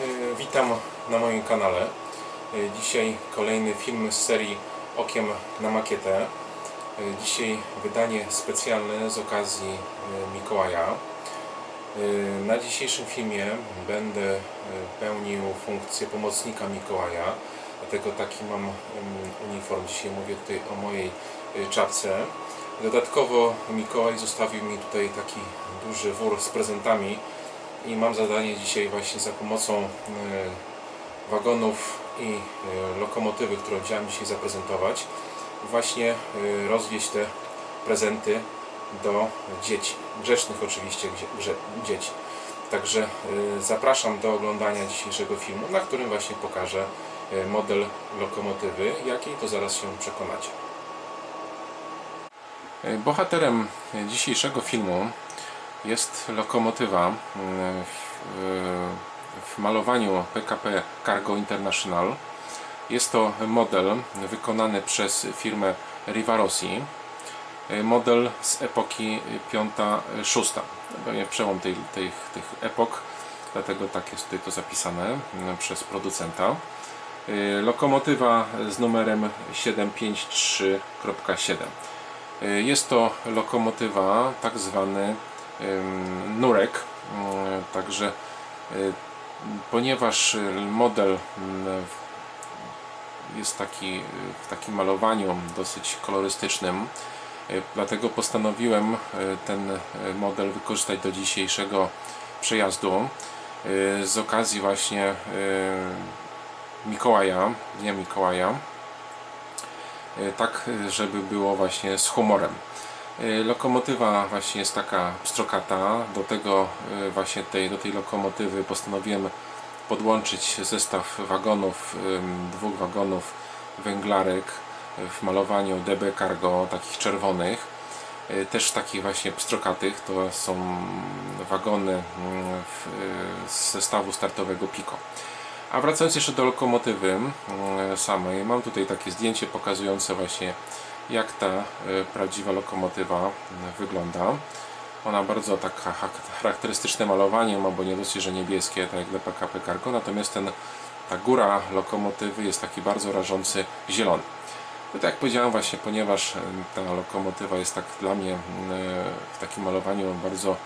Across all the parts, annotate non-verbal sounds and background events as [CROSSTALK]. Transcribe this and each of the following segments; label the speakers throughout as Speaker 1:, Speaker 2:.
Speaker 1: Y, Witam na moim kanale. Y, Dzisiaj kolejny film z serii Okiem na makietę. Y, Dzisiaj wydanie specjalne z okazji Mikołaja. Na dzisiejszym filmie będę pełnił funkcję pomocnika Mikołaja, dlatego taki mam uniform. Dzisiaj mówię tutaj o mojej czapce. Dodatkowo Mikołaj zostawił mi tutaj taki duży wór z prezentami i mam zadanie dzisiaj właśnie za pomocą e, wagonów i e, lokomotywy, którą chciałem dzisiaj zaprezentować, właśnie e, rozwieźć te prezenty do dzieci, grzecznych oczywiście dzieci. Także zapraszam do oglądania dzisiejszego filmu, na którym właśnie pokażę model lokomotywy, jakiej to zaraz się przekonacie. Bohaterem dzisiejszego filmu jest lokomotywa mm, w, w malowaniu PKP Cargo International. Jest to model wykonany przez firmę Rivarossi. E, Model z epoki 5-6. Pewnie przełom tej, tej, tych epok, dlatego tak jest tutaj to zapisane mm, przez producenta. E, Lokomotywa z numerem 753.7. E, Jest to lokomotywa tak zwany nurek, Ym, także y, ponieważ y, model ym, jest taki w takim malowaniu dosyć kolorystycznym, dlatego postanowiłem ten model wykorzystać do dzisiejszego przejazdu. Z okazji właśnie Mikołaja, Dnia Mikołaja, tak żeby było właśnie z humorem. Y, Lokomotywa właśnie jest taka pstrokata. Do tego y, właśnie tej, do tej lokomotywy postanowiłem podłączyć zestaw wagonów, dwóch wagonów węglarek w malowaniu DB Cargo, takich czerwonych. Y, Też takich właśnie pstrokatych. To są wagony y, z zestawu startowego Pico. A wracając jeszcze do lokomotywy ym, samej, mam tutaj takie zdjęcie pokazujące właśnie jak ta e, prawdziwa lokomotywa m, wygląda. Ona bardzo cha- charakterystyczne malowanie ma, bo nie dosyć, że niebieskie, tak jak dla PKP Cargo, natomiast ten, ta góra lokomotywy jest taki bardzo rażący zielony. No tak jak powiedziałem właśnie, ponieważ e, ta lokomotywa jest tak dla mnie e, w takim malowaniu bardzo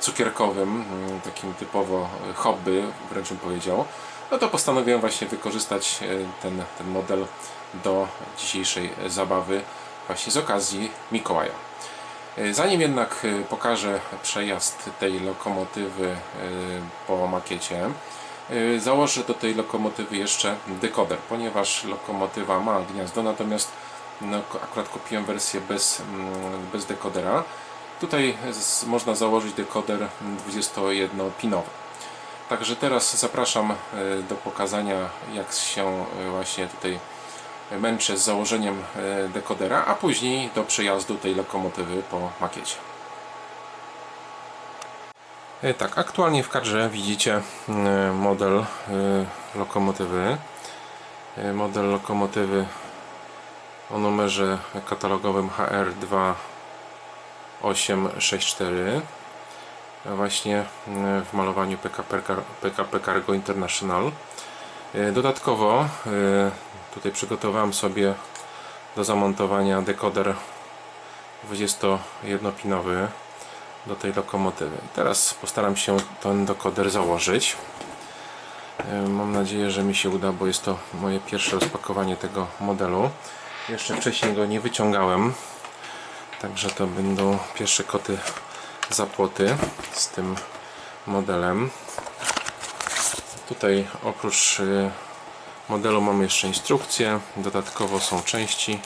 Speaker 1: cukierkowym, takim typowo e, hobby, wręcz bym powiedział, no to postanowiłem właśnie wykorzystać e, ten, ten model do dzisiejszej zabawy właśnie z okazji Mikołaja. E, Zanim jednak e, pokażę przejazd tej lokomotywy po makiecie, założę do tej lokomotywy jeszcze dekoder, ponieważ lokomotywa ma gniazdo, natomiast no, akurat kupiłem wersję bez, mm, bez dekodera. Tutaj z, można założyć dekoder 21-pinowy. Także teraz zapraszam e, do pokazania jak się e, właśnie tutaj męczę z założeniem e, dekodera, a później do przejazdu tej lokomotywy po makiecie. Tak, aktualnie w kadrze widzicie model lokomotywy. Model lokomotywy o numerze katalogowym HR2864 właśnie e, w malowaniu PKP, PKP Cargo International. E, Dodatkowo e, tutaj przygotowałem sobie do zamontowania dekoder 21-pinowy do tej lokomotywy. Teraz postaram się ten dekoder założyć. Mam nadzieję, że mi się uda, bo jest to moje pierwsze rozpakowanie tego modelu. Jeszcze wcześniej go nie wyciągałem, także to będą pierwsze koty za płoty z tym modelem. Tutaj oprócz y, modelu mamy jeszcze instrukcję, dodatkowo są części,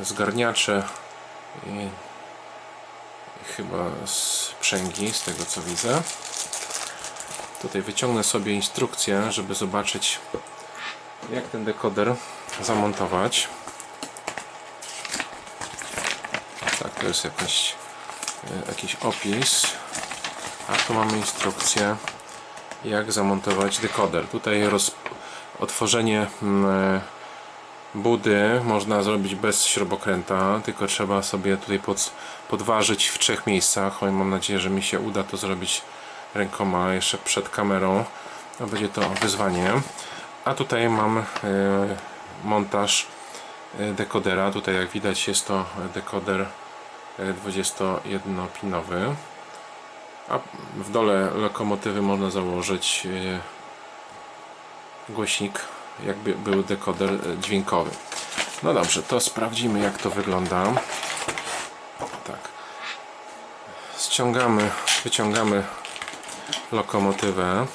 Speaker 1: y, zgarniacze i chyba sprzęgi z tego co widzę. Tutaj wyciągnę sobie instrukcję, żeby zobaczyć jak ten dekoder zamontować. Tak, to jest jakiś, e, jakiś opis. A tu mamy instrukcję jak zamontować dekoder. Tutaj roz, otworzenie mm, budy można zrobić bez śrubokręta, tylko trzeba sobie tutaj pod, podważyć w trzech miejscach. Oj, mam nadzieję, że mi się uda to zrobić rękoma jeszcze przed kamerą. No, będzie to wyzwanie. A tutaj mam e, montaż e, dekodera. Tutaj jak widać jest to dekoder e, 21-pinowy. A w dole lokomotywy można założyć e, głośnik, jakby był dekoder e, dźwiękowy. No dobrze, to sprawdzimy jak to wygląda. Tak. Ściągamy, wyciągamy lokomotywę.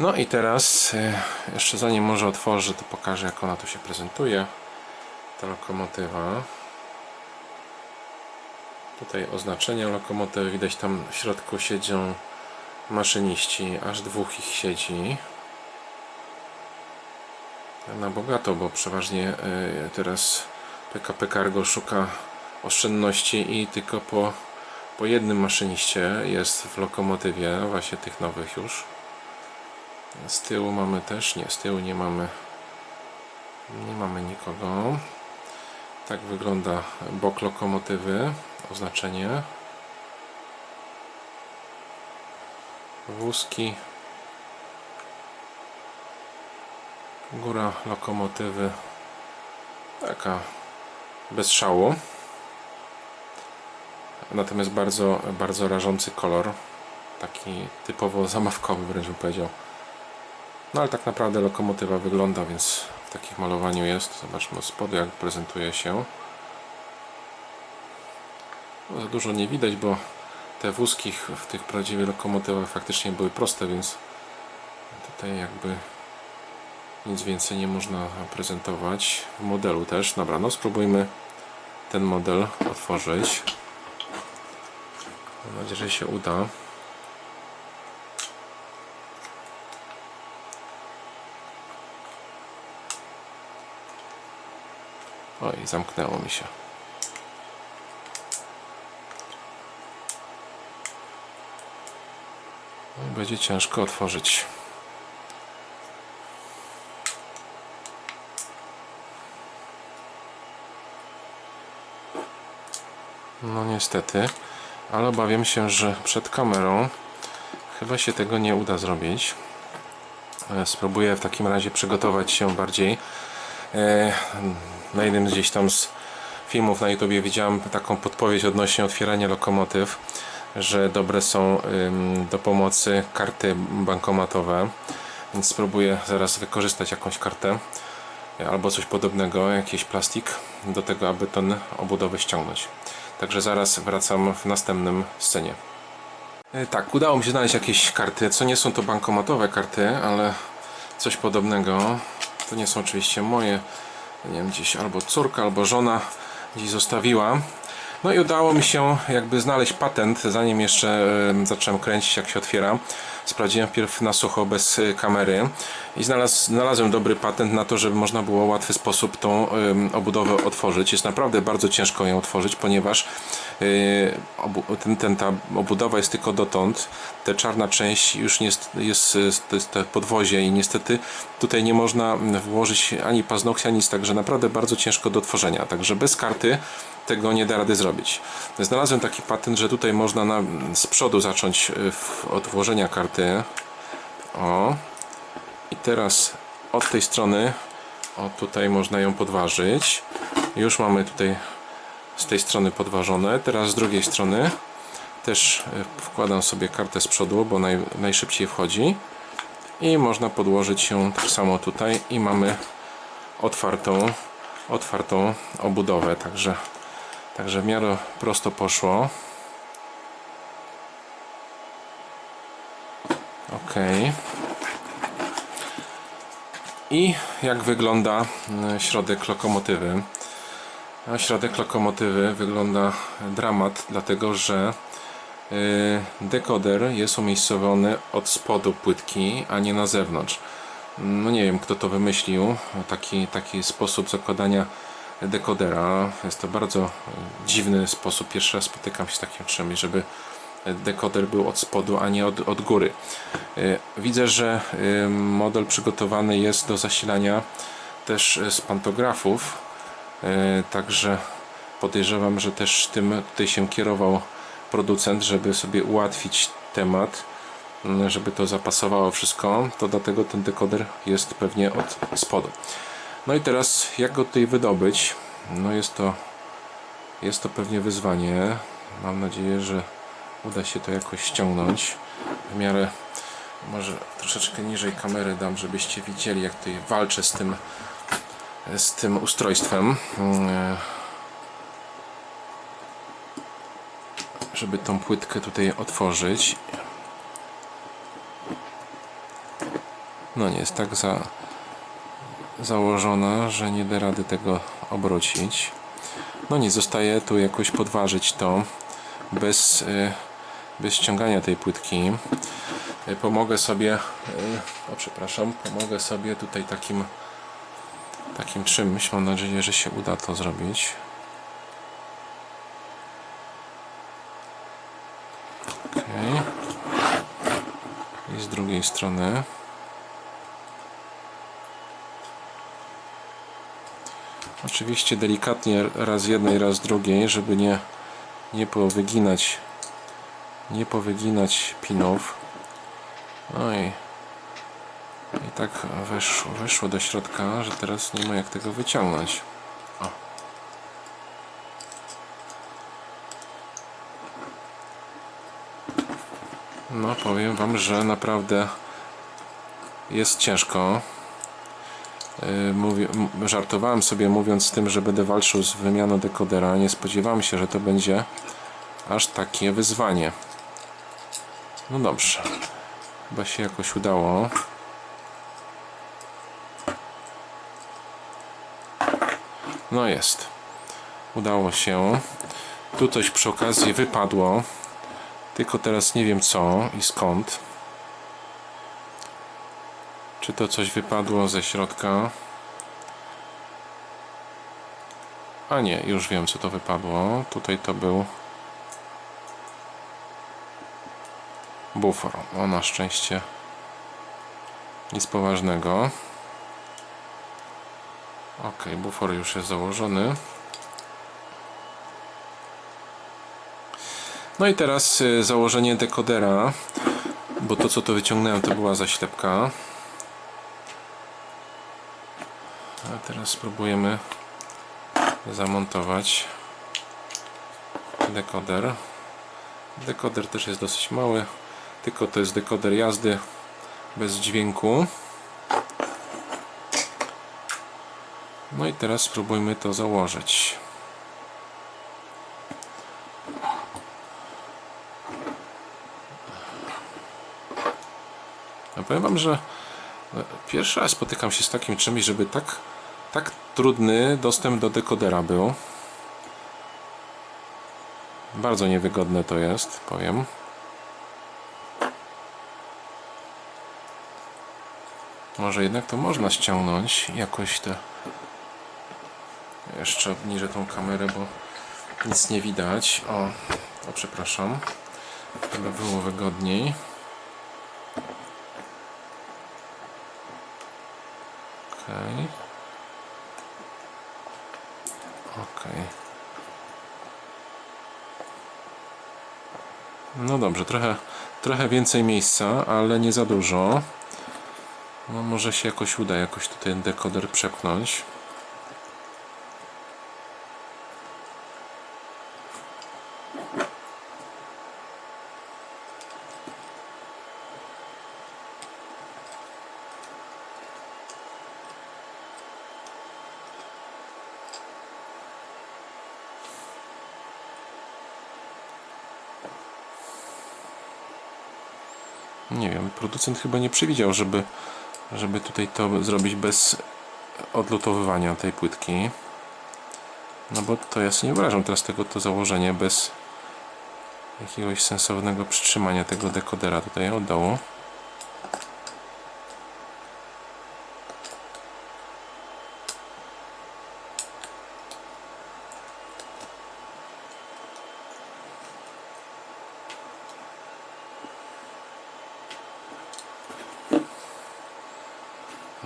Speaker 1: No i teraz, e, jeszcze zanim może otworzę, to pokażę jak ona tu się prezentuje. Ta lokomotywa. Tutaj oznaczenia lokomotywy. Widać tam w środku siedzą maszyniści. Aż dwóch ich siedzi. Na bogato, bo przeważnie e, teraz PKP Cargo szuka oszczędności i tylko po, po jednym maszyniście jest w lokomotywie, właśnie tych nowych już. Z tyłu mamy też, nie, z tyłu nie mamy nie mamy nikogo. Tak wygląda bok lokomotywy, oznaczenie. Wózki. Góra lokomotywy taka bez szału. Natomiast bardzo, bardzo rażący kolor. Taki typowo zamawkowy wręcz bym powiedział. No ale tak naprawdę lokomotywa wygląda, więc w takich malowaniu jest. Zobaczmy od spodu jak prezentuje się. No, za dużo nie widać, bo te wózki w tych prawdziwych lokomotywach faktycznie były proste, więc tutaj jakby nic więcej nie można prezentować. W modelu też. Dobra, no spróbujmy ten model otworzyć. Mam nadzieję, że się uda. Oj, zamknęło mi się. No Będzie ciężko otworzyć. No niestety, ale obawiam się, że przed kamerą chyba się tego nie uda zrobić. E, Spróbuję w takim razie przygotować się bardziej. E, Na jednym gdzieś tam z filmów na YouTubie widziałem taką podpowiedź odnośnie otwierania lokomotyw, że dobre są do pomocy karty bankomatowe, więc spróbuję zaraz wykorzystać jakąś kartę e, albo coś podobnego, jakiś plastik do tego, aby ten obudowę ściągnąć. Także zaraz wracam w następnym scenie. E, Tak, udało mi się znaleźć jakieś karty, co nie są to bankomatowe karty, ale coś podobnego. To nie są oczywiście moje, nie wiem, gdzieś albo córka, albo żona gdzieś zostawiła. No i udało mi się jakby znaleźć patent, zanim jeszcze em, zacząłem kręcić, jak się otwiera. Sprawdziłem wpierw na sucho, bez y, kamery i znalazł, znalazłem dobry patent na to, żeby można było w łatwy sposób tą obudowę otworzyć. Jest naprawdę bardzo ciężko ją otworzyć, ponieważ y, ten, ten, ta obudowa jest tylko dotąd. Ta czarna część już jest, jest, jest, podwozie i niestety tutaj nie można włożyć ani paznokcia, nic, także naprawdę bardzo ciężko do otworzenia. Także bez karty tego nie da rady zrobić. Znalazłem taki patent, że tutaj można na, z przodu zacząć y, od włożenia karty. O. I teraz od tej strony, o tutaj można ją podważyć. Już mamy tutaj z tej strony podważone. Teraz z drugiej strony też y, wkładam sobie kartę z przodu, bo naj, najszybciej wchodzi. I można podłożyć ją tak samo tutaj i mamy otwartą, otwartą obudowę. Także Także w miarę prosto poszło. Ok. I jak wygląda mm, środek lokomotywy? A środek lokomotywy wygląda dramat, dlatego że y, dekoder jest umiejscowiony od spodu płytki, a nie na zewnątrz. No nie wiem kto to wymyślił, taki, taki sposób zakładania dekodera. Jest to bardzo e, dziwny sposób. Pierwszy raz spotykam się z takim czymś, żeby dekoder był od spodu, a nie od, od góry. Y, Widzę, że y, model przygotowany jest do zasilania też y, z pantografów, także podejrzewam, że też tym tutaj się kierował producent, żeby sobie ułatwić temat, y, żeby to zapasowało wszystko, to dlatego ten dekoder jest pewnie od spodu. No i teraz jak go tutaj wydobyć? No jest to jest to pewnie wyzwanie. Mam nadzieję, że uda się to jakoś ściągnąć. W miarę może troszeczkę niżej kamery dam, żebyście widzieli jak tutaj walczę z tym z tym ustrojstwem. Mm, żeby tą płytkę tutaj otworzyć. No nie jest tak za założona, że nie da rady tego obrócić. No nie zostaje tu jakoś podważyć to. Bez, y, bez ściągania tej płytki. Y, pomogę sobie y, o przepraszam pomogę sobie tutaj takim takim czymś. Mam nadzieję, że się uda to zrobić. Ok i z drugiej strony. Oczywiście delikatnie raz jednej, raz drugiej, żeby nie, nie powyginać nie powyginać pinów. No i, i tak weszło, weszło do środka, że teraz nie ma jak tego wyciągnąć. O. No powiem Wam, że naprawdę jest ciężko. Yy, Mówię, m- żartowałem sobie mówiąc z tym, że będę walczył z wymianą dekodera. Nie spodziewałem się, że to będzie aż takie wyzwanie. No dobrze. Chyba się jakoś udało. No jest. Udało się. Tu coś przy okazji wypadło. Tylko teraz nie wiem co i skąd. Czy to coś wypadło ze środka? A nie, już wiem co to wypadło. Tutaj to był bufor. O, na szczęście nic poważnego. Ok, bufor już jest założony. No i teraz y, założenie dekodera, bo to co to wyciągnąłem to była zaślepka. A teraz spróbujemy zamontować dekoder. Dekoder też jest dosyć mały, tylko to jest dekoder jazdy bez dźwięku. No i teraz spróbujmy to założyć. No powiem Wam, że e, pierwszy raz spotykam się z takim czymś, żeby tak, tak trudny dostęp do dekodera był. Bardzo niewygodne to jest, powiem. Może jednak to można ściągnąć jakoś te jeszcze obniżę tą kamerę, bo nic nie widać. O, o przepraszam. Żeby było wygodniej. Okej. Okej. No dobrze, trochę, trochę więcej miejsca, ale nie za dużo. No może się jakoś uda jakoś tutaj dekoder przepchnąć. Nie wiem, producent chyba nie przewidział, żeby, żeby tutaj to zrobić bez odlutowywania tej płytki. No bo to ja sobie nie wyobrażam teraz tego to założenie bez jakiegoś sensownego przytrzymania tego dekodera tutaj od dołu.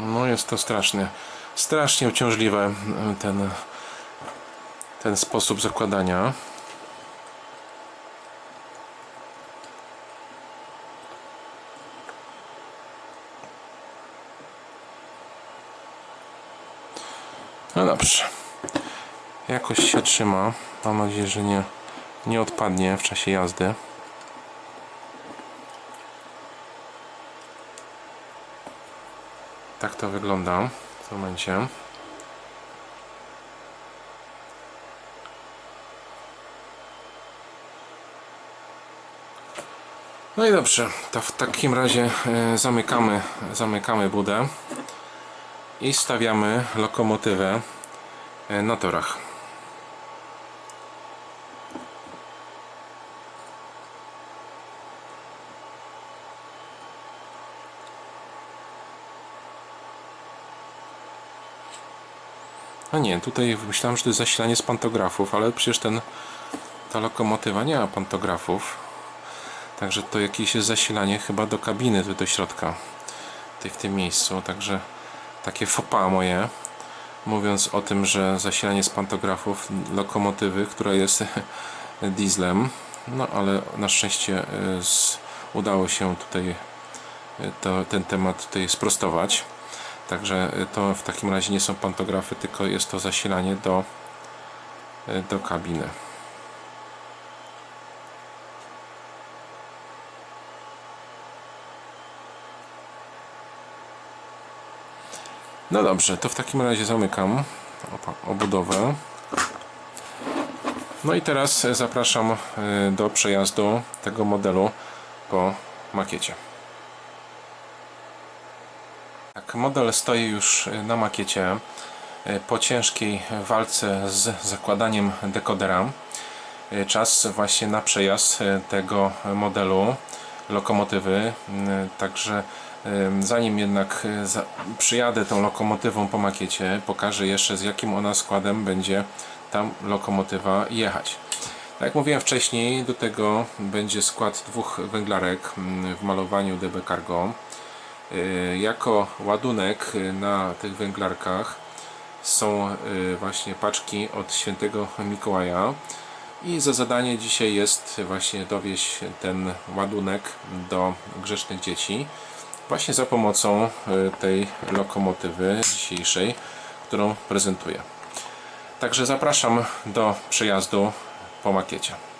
Speaker 1: No jest to strasznie, strasznie uciążliwe y, ten, ten sposób zakładania. No dobrze. Jakoś się trzyma. Mam nadzieję, że nie, nie odpadnie w czasie jazdy. Tak to wygląda w tym momencie. No i dobrze, to w takim razie e, zamykamy, zamykamy budę i stawiamy lokomotywę e, na torach. A nie, tutaj myślałem, że to jest zasilanie z pantografów, ale przecież ten, ta lokomotywa nie ma pantografów. Także to jakieś jest zasilanie chyba do kabiny, do środka, tutaj w tym miejscu. Także takie fopa moje, mówiąc o tym, że zasilanie z pantografów lokomotywy, która jest [LAUGHS] dieslem. No ale na szczęście y, udało się tutaj y, to, ten temat tutaj sprostować. Także y, to w takim razie nie są pantografy, tylko jest to zasilanie do, y, do kabiny. No dobrze, to w takim razie zamykam obudowę. No i teraz y, zapraszam do przejazdu tego modelu po makiecie. Tak, model stoi już y, na makiecie y, po ciężkiej walce z zakładaniem dekodera. Y, Czas właśnie na przejazd tego modelu lokomotywy. Także zanim jednak przyjadę tą lokomotywą po makiecie, pokażę jeszcze z jakim ona składem będzie ta lokomotywa jechać. Tak jak mówiłem wcześniej, do tego będzie skład dwóch węglarek mm, w malowaniu DB Cargo. Y, Jako ładunek y, na tych węglarkach są y, właśnie paczki od świętego Mikołaja i za zadanie dzisiaj jest właśnie dowieść ten ładunek do grzecznych dzieci właśnie za pomocą tej lokomotywy dzisiejszej, którą prezentuję. Także zapraszam do przejazdu po makiecie.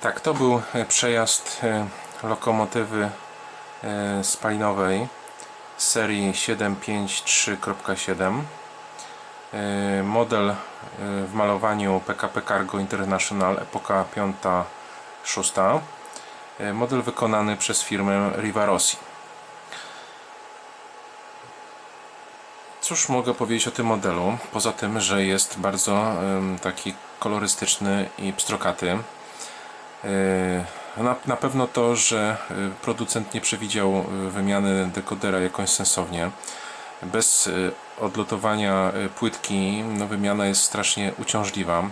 Speaker 1: Tak, to był e, przejazd e, lokomotywy e, spalinowej serii 753.7. E, Model w malowaniu PKP Cargo International epoka 5-6. E, Model wykonany przez firmę Rivarossi. Cóż mogę powiedzieć o tym modelu? Poza tym, że jest bardzo taki kolorystyczny i pstrokaty. Yy, Na, na pewno to, że y, producent nie przewidział y, wymiany dekodera jakoś sensownie. Bez odlotowania płytki no, wymiana jest strasznie uciążliwa.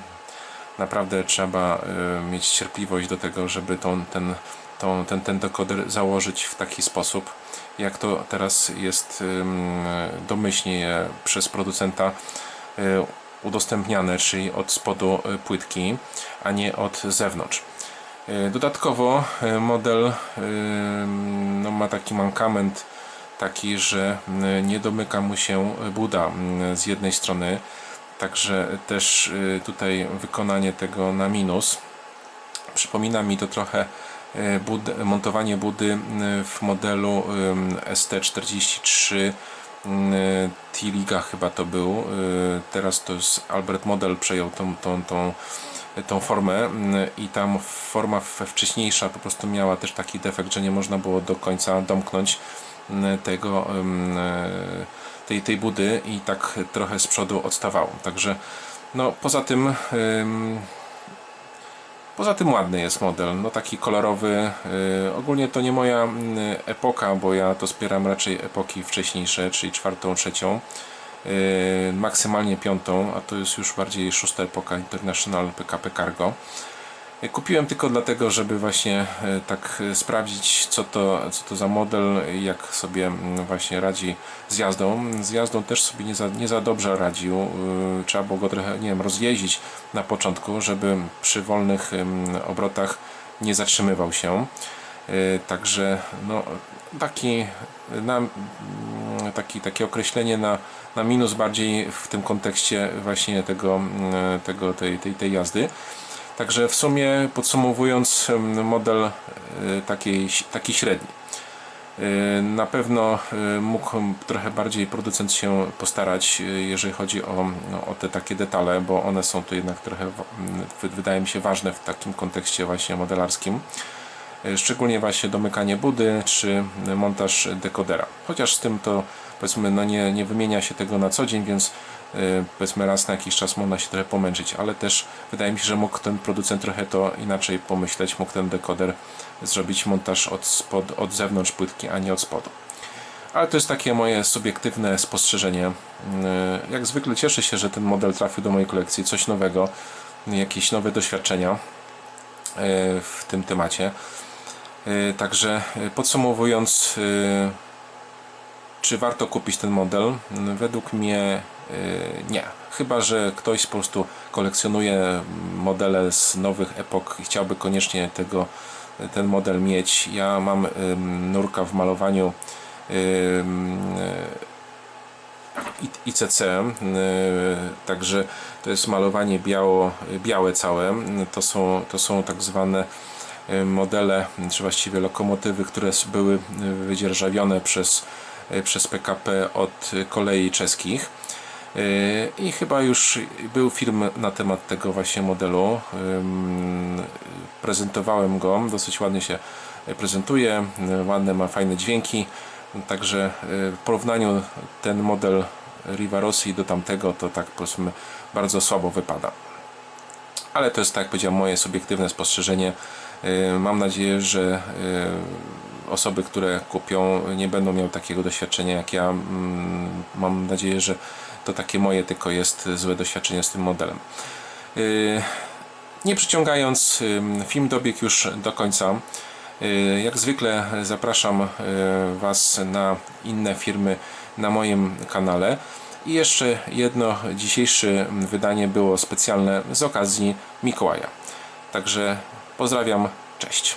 Speaker 1: Naprawdę trzeba mieć cierpliwość do tego, żeby tą, ten, tą, ten, ten dekoder założyć w taki sposób, jak to teraz jest domyślnie przez producenta udostępniane, czyli od spodu płytki, a nie od zewnątrz. Y, Dodatkowo y, model y, no, ma taki mankament taki, że nie domyka mu się buda z jednej strony, także też tutaj wykonanie tego na minus. Przypomina mi to trochę bud, montowanie budy w modelu y, ST43 y, T-Liga chyba to był. Teraz to jest Albert Model przejął tą, tą, tą, tą formę y, i tam forma wcześniejsza po prostu miała też taki defekt, że nie można było do końca domknąć y, tego ym, y, tej, tej budy i tak trochę z przodu odstawało. Także no poza tym ym, Poza tym ładny jest model, no taki kolorowy. Yy, ogólnie to nie moja mm, epoka, bo ja to wspieram raczej epoki wcześniejsze, czyli czwartą, trzecią, maksymalnie piątą, a to jest już bardziej szósta epoka International PKP Cargo. Yy, Kupiłem tylko dlatego, żeby właśnie yy, tak sprawdzić co to, co to za model, jak sobie mm, właśnie radzi z jazdą. Z jazdą też sobie nie za, nie za dobrze radził. Trzeba było go trochę, nie wiem, rozjeździć na początku, żeby przy wolnych obrotach nie zatrzymywał się. Także no, taki, na, taki, takie określenie na, na minus bardziej w tym kontekście właśnie tego, mm, tego tej, tej, tej jazdy. Także w sumie podsumowując ym, model y, taki, taki średni. Y, Na pewno y, mógł trochę bardziej producent się postarać, jeżeli chodzi o, no, o te takie detale, bo one są tu jednak trochę, w- m, wy- wydaje mi się, ważne w takim kontekście właśnie modelarskim. Y, Szczególnie właśnie domykanie budy czy montaż dekodera. Chociaż z tym to powiedzmy no nie, nie wymienia się tego na co dzień, więc y, powiedzmy raz na jakiś czas można się trochę pomęczyć, ale też wydaje mi się, że mógł ten producent trochę to inaczej pomyśleć, mógł ten dekoder zrobić montaż od, spod, od zewnątrz płytki, a nie od spodu. Ale to jest takie moje subiektywne spostrzeżenie. Jak zwykle cieszę się, że ten model trafił do mojej kolekcji, coś nowego, jakieś nowe doświadczenia w tym temacie. Y, Także y, podsumowując, y, czy warto kupić ten model? Mm, Według mnie nie. Chyba, że ktoś po prostu kolekcjonuje modele z nowych epok i chciałby koniecznie tego, ten model mieć. Ja mam nurka w malowaniu ICC, także to jest malowanie biało, białe całe. To są, to są tak zwane modele, czy właściwie lokomotywy, które były y, wydzierżawione przez, y, przez PKP od y, kolei czeskich. Y, I chyba już był film na temat tego właśnie modelu. Prezentowałem go, dosyć ładnie się prezentuje, y, ładne ma fajne dźwięki. Także y, w porównaniu ten model Rivarossi do tamtego to tak powiedzmy bardzo słabo wypada. Ale to jest tak jak powiedziałem moje subiektywne spostrzeżenie. Y, Mam nadzieję, że y, osoby, które kupią nie będą miały takiego doświadczenia jak ja. Mm, Mam nadzieję, że to takie moje tylko jest złe doświadczenie z tym modelem. Y, Nie przyciągając, film dobiegł już do końca. Jak zwykle zapraszam Was na inne firmy na moim kanale. I jeszcze jedno dzisiejsze wydanie było specjalne z okazji Mikołaja. Także pozdrawiam, cześć.